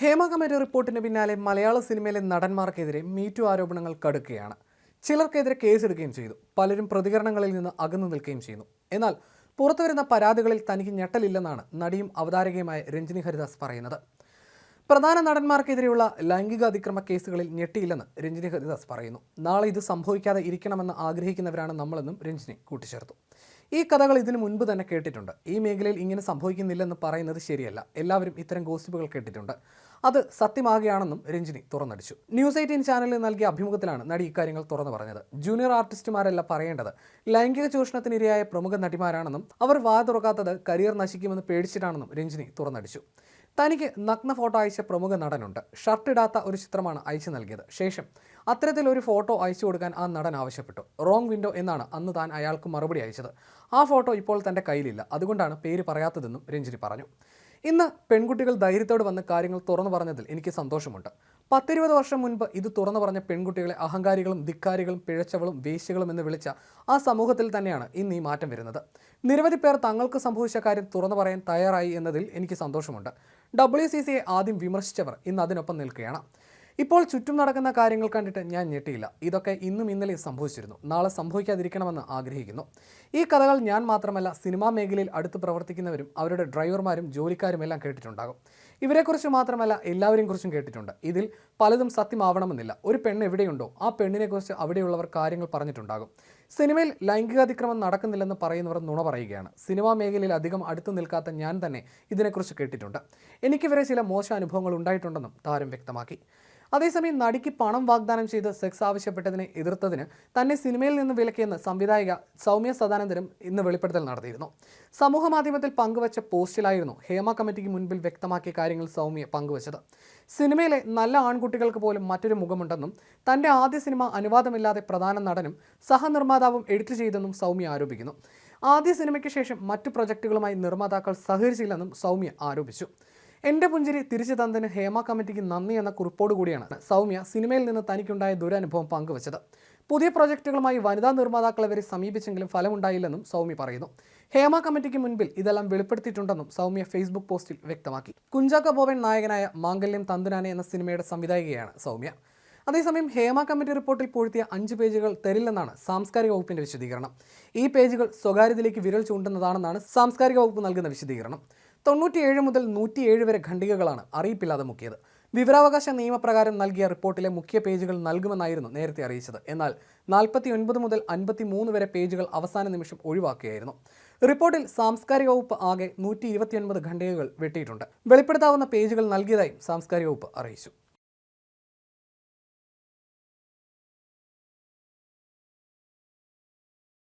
Hema committee റിപ്പോർട്ടിന് പിന്നാലെ മലയാള സിനിമയിലെ നടന്മാർക്കെതിരെ MeToo ആരോപണങ്ങൾ കടുക്കുകയാണ് ചിലർക്കെതിരെ കേസെടുക്കുകയും ചെയ്തു. പലരും പ്രതികരണങ്ങളിൽ നിന്ന് അകന്നു നിൽക്കുകയും ചെയ്യുന്നു. എന്നാൽ പുറത്തുവരുന്ന പരാതികളിൽ തനിക്ക് ഞെട്ടലില്ലെന്നാണ് നടിയും അവതാരകയുമായ രഞ്ജിനി ഹരിദാസ് പറയുന്നത്. പ്രധാന നടന്മാർക്കെതിരെയുള്ള ലൈംഗിക അതിക്രമ കേസുകളിൽ ഞെട്ടിയില്ലെന്ന് രഞ്ജിനി ഹരിദാസ് പറയുന്നു. നാളെ ഇത് സംഭവിക്കാതെ ഇരിക്കണമെന്ന് ആഗ്രഹിക്കുന്നവരാണ് നമ്മളെന്നും രഞ്ജിനി കൂട്ടിച്ചേർത്തു. ഈ കഥകൾ ഇതിനു മുൻപ് തന്നെ കേട്ടിട്ടുണ്ട്. ഈ മേഖലയിൽ ഇങ്ങനെ സംഭവിക്കുന്നില്ലെന്ന് പറയുന്നത് ശരിയല്ല. എല്ലാവരും ഇത്തരം ഗോസിപ്പുകൾ കേട്ടിട്ടുണ്ട്. അത് സത്യമാകുകയാണെന്നും രഞ്ജിനി തുറന്നടിച്ചു. ന്യൂസ് എയ്റ്റീൻ ചാനലിൽ നൽകിയ അഭിമുഖത്തിലാണ് നടി ഇക്കാര്യങ്ങൾ തുറന്നു പറഞ്ഞത്. ജൂനിയർ ആർട്ടിസ്റ്റുമാരല്ല പറയേണ്ടത്. ലൈംഗിക ചൂഷണത്തിനിരയായ പ്രമുഖ നടിമാരാണെന്നും അവർ വാ തുറക്കാത്തത് കരിയർ നശിക്കുമെന്ന് പേടിച്ചിട്ടാണെന്നും രഞ്ജിനി തുറന്നടിച്ചു. തനിക്ക് നഗ്ന ഫോട്ടോ അയച്ച പ്രമുഖ നടനുണ്ട്. ഷർട്ട് ഇടാത്ത ഒരു ചിത്രമാണ് അയച്ചു നൽകിയത്. ശേഷം അത്തരത്തിലൊരു ഫോട്ടോ അയച്ചു കൊടുക്കാൻ ആ നടൻ ആവശ്യപ്പെട്ടു. റോങ് വിൻഡോ എന്നാണ് അന്ന് താൻ അയാൾക്ക് മറുപടി അയച്ചത്. ആ ഫോട്ടോ ഇപ്പോൾ തന്റെ കയ്യിലില്ല. അതുകൊണ്ടാണ് പേര് പറയാത്തതെന്നും രഞ്ജിനി പറഞ്ഞു. ഇന്ന് പെൺകുട്ടികൾ ധൈര്യത്തോട് വന്ന് കാര്യങ്ങൾ തുറന്നു പറഞ്ഞതിൽ എനിക്ക് സന്തോഷമുണ്ട്. പത്തിരുപത് വർഷം മുൻപ് ഇത് തുറന്നു പറഞ്ഞ പെൺകുട്ടികളെ അഹങ്കാരികളും ധിക്കാരികളും പിഴച്ചവളും വേശ്യകളും എന്ന് വിളിച്ച ആ സമൂഹത്തിൽ തന്നെയാണ് ഇന്ന് ഈ മാറ്റം വരുന്നത്. നിരവധി പേർ തങ്ങൾക്ക് സംഭവിച്ച കാര്യം തുറന്നു പറയാൻ തയ്യാറായി എന്നതിൽ എനിക്ക് സന്തോഷമുണ്ട്. ഡബ്ല്യു സി സിയെ ആദ്യം വിമർശിച്ചവർ ഇന്ന് അതിനൊപ്പം നിൽക്കുകയാണ്. ഇപ്പോൾ ചുറ്റും നടക്കുന്ന കാര്യങ്ങൾ കണ്ടിട്ട് ഞാൻ ഞെട്ടിയില്ല. ഇതൊക്കെ ഇന്നും ഇന്നലെ സംഭവിച്ചിരുന്നു. നാളെ സംഭവിക്കാതിരിക്കണമെന്ന് ആഗ്രഹിക്കുന്നു. ഈ കഥകൾ ഞാൻ മാത്രമല്ല സിനിമാ മേഖലയിൽ അടുത്ത് പ്രവർത്തിക്കുന്നവരും അവരുടെ ഡ്രൈവർമാരും ജോലിക്കാരും എല്ലാം കേട്ടിട്ടുണ്ടാകും. ഇവരെക്കുറിച്ച് മാത്രമല്ല എല്ലാവരെയും കുറിച്ചും കേട്ടിട്ടുണ്ട്. ഇതിൽ പലതും സത്യമാവണമെന്നില്ല. ഒരു പെണ്ണ് എവിടെയുണ്ടോ ആ പെണ്ണിനെക്കുറിച്ച് അവിടെയുള്ളവർ കാര്യങ്ങൾ പറഞ്ഞിട്ടുണ്ടാകും. സിനിമയിൽ ലൈംഗികാതിക്രമം നടക്കുന്നില്ലെന്ന് പറയുന്നവർ നുണ പറയുകയാണ്. സിനിമാ മേഖലയിൽ അധികം അടുത്തു നിൽക്കാത്ത ഞാൻ തന്നെ ഇതിനെക്കുറിച്ച് കേട്ടിട്ടുണ്ട്. എനിക്കിവരെ ചില മോശ അനുഭവങ്ങൾ ഉണ്ടായിട്ടുണ്ടെന്നും താരം വ്യക്തമാക്കി. അതേസമയം നടിക്ക് പണം വാഗ്ദാനം ചെയ്ത് സെക്സ് ആവശ്യപ്പെട്ടതിനെ എതിർത്തതിന് തന്നെ സിനിമയിൽ നിന്ന് വിലക്കിയെന്ന് സംവിധായിക സൗമ്യ സദാനന്ദനും ഇന്ന് വെളിപ്പെടുത്തൽ നടത്തിയിരുന്നു. സമൂഹ മാധ്യമത്തിൽ പങ്കുവച്ച പോസ്റ്റിലായിരുന്നു ഹേമ കമ്മിറ്റിക്ക് മുൻപിൽ വ്യക്തമാക്കിയ കാര്യങ്ങൾ സൗമ്യ പങ്കുവച്ചത്. സിനിമയിലെ നല്ല ആൺകുട്ടികൾക്ക് പോലും മറ്റൊരു മുഖമുണ്ടെന്നും തന്റെ ആദ്യ സിനിമ അനുവാദമില്ലാതെ പ്രധാന നടനും സഹനിർമ്മാതാവും എഡിറ്റ് ചെയ്തെന്നും സൗമ്യ ആരോപിക്കുന്നു. ആദ്യ സിനിമയ്ക്ക് ശേഷം മറ്റു പ്രൊജക്ടുകളുമായി നിർമ്മാതാക്കൾ സഹകരിച്ചില്ലെന്നും സൗമ്യ ആരോപിച്ചു. എന്റെ പുഞ്ചിരി തിരിച്ചു തന്നതിന് ഹേമ കമ്മിറ്റിക്ക് നന്ദി എന്ന കുറിപ്പോട് കൂടിയാണ് സൗമ്യ സിനിമയിൽ നിന്ന് തനിക്കുണ്ടായ ദുരനുഭവം പങ്കുവച്ചത്. പുതിയ പ്രോജക്റ്റുകളുമായി വനിതാ നിർമ്മാതാക്കളെ വരെ സമീപിച്ചെങ്കിലും ഫലമുണ്ടായില്ലെന്നും സൗമ്യ പറയുന്നു. ഹേമ കമ്മിറ്റിക്ക് മുൻപിൽ ഇതെല്ലാം വെളിപ്പെടുത്തിയിട്ടുണ്ടെന്നും സൗമ്യ ഫേസ്ബുക്ക് പോസ്റ്റിൽ വ്യക്തമാക്കി. കുഞ്ചാക്ക ബോബൻ നായകനായ മാംഗല്യം തന്തുനാനെ എന്ന സിനിമയുടെ സംവിധായികയാണ് സൗമ്യ. അതേസമയം ഹേമ കമ്മിറ്റി റിപ്പോർട്ടിൽ പൂഴ്ത്തിയ അഞ്ച് പേജുകൾ തരില്ലെന്നാണ് സാംസ്കാരിക വകുപ്പിന്റെ വിശദീകരണം. ഈ പേജുകൾ സ്വകാര്യതയിലേക്ക് വിരൽ ചൂണ്ടുന്നതാണെന്നാണ് സാംസ്കാരിക വകുപ്പ് നൽകുന്ന വിശദീകരണം. തൊണ്ണൂറ്റിയേഴ് മുതൽ നൂറ്റിയേഴ് വരെ ഖണ്ഡികകളാണ് അറിയിപ്പില്ലാതെ മുക്കിയത്. വിവരാവകാശ നിയമപ്രകാരം നൽകിയ റിപ്പോർട്ടിലെ മുഖ്യ പേജുകൾ നൽകുമെന്നായിരുന്നു നേരത്തെ അറിയിച്ചത്. എന്നാൽ നാൽപ്പത്തി ഒൻപത് മുതൽ അൻപത്തി മൂന്ന് വരെ പേജുകൾ അവസാന നിമിഷം ഒഴിവാക്കുകയായിരുന്നു റിപ്പോർട്ടിൽ സാംസ്കാരിക വകുപ്പ് ആകെ നൂറ്റി ഇരുപത്തിയൊൻപത് ഖണ്ഡികകൾ വെട്ടിയിട്ടുണ്ട്. വെളിപ്പെടുത്താവുന്ന പേജുകൾ നൽകിയതായും സാംസ്കാരിക വകുപ്പ് അറിയിച്ചു.